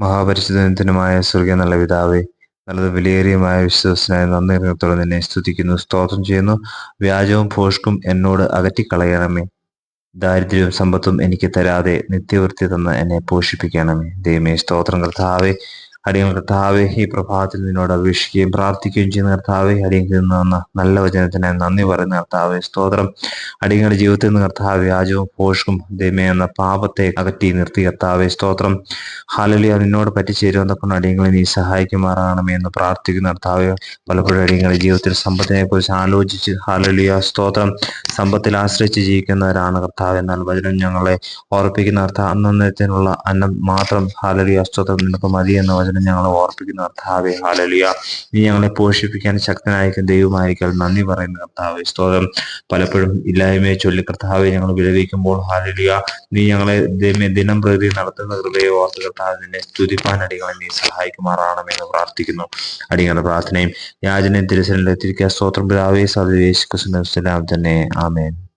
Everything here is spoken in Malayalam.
മഹാപരിശുദ്ധനുമായ സ്വർഗീയ നല്ല പിതാവേ നല്ലത് വിലയേറിയമായ വിശ്വസനായ നന്ദി ഹൃദയത്തോടെ നിന്നെ സ്തുതിക്കുന്നു സ്തോത്രം ചെയ്യുന്നു വ്യാജവും പോഷ്കും എന്നോട് അകറ്റിക്കളയണമേ. ദാരിദ്ര്യവും സമ്പത്തും എനിക്ക് തരാതെ നിത്യവൃത്തി തന്ന് എന്നെ പോഷിപ്പിക്കണമേ. ദൈവമേ സ്തോത്രം കർത്താവേ. അടിയങ്ങൾ കർത്താവെ ഈ പ്രഭാതത്തിൽ നിന്നോട് അപേക്ഷിക്കുകയും പ്രാർത്ഥിക്കുകയും ചെയ്യുന്ന കർത്താവെ അടിയങ്ങളിൽ നിന്ന് വന്ന നല്ല വചനത്തിന് നന്ദി പറയുന്ന കർത്താവെ സ്തോത്രം. അടിയങ്ങളുടെ ജീവിതത്തിൽ നിന്ന് കർത്താവ് വ്യാജവും പോഷകും ദൈമേ എന്ന പാപത്തെ അകറ്റി നിർത്തി കർത്താവെ സ്തോത്രം. ഹാലലിയ നിന്നോട് കൊണ്ട് അടിയങ്ങളെ നീ സഹായിക്കുമാറാകണമേ എന്ന് പ്രാർത്ഥിക്കുന്ന കർത്താവെ പലപ്പോഴും അടിയങ്ങളുടെ ജീവിതത്തിൽ സമ്പത്തിനെ കുറിച്ച് ആലോചിച്ച് ഹാലലിയ സ്തോത്രം. സമ്പത്തിൽ ആശ്രയിച്ച് ജീവിക്കുന്നവരാണ് കർത്താവ് എന്നാൽ വചനം ഞങ്ങളെ ഓർപ്പിക്കുന്ന കർത്താവ് അന്നേരത്തിനുള്ള അന്നം മാത്രം ഹാലലിയ സ്തോത്രം. നിനക്ക് മതി എന്ന വചനം വചനം ഞങ്ങൾ ഓർപ്പിക്കുന്ന കർത്താവെ ഹാലലിയ നീ ഞങ്ങളെ പോഷിപ്പിക്കാൻ ശക്തനായിരിക്കും ദൈവമായിരിക്കും നന്ദി പറയുന്ന കർത്താവെ. സ്തോത്രം. പലപ്പോഴും ഇല്ലായ്മയെ ചൊല്ലി കർത്താവെ ഞങ്ങൾ വിലപിക്കുമ്പോൾ ഹാലലിയ നീ ഞങ്ങളെ ദിനം പ്രതി നടത്തുന്ന കൃപയെ ഓർത്ത് കർത്താവ് നിന്നെ സ്തുതിപ്പാൻ അടികളെ നീ സഹായിക്കുമാറാണെന്ന് പ്രാർത്ഥിക്കുന്നു. അടികളുടെ പ്രാർത്ഥനയും യാചനയും തിരുസനിലെത്തിരിക്കുക സ്തോത്രം. പിതാവേ സദ് യേശു തന്നെ. ആമേൻ.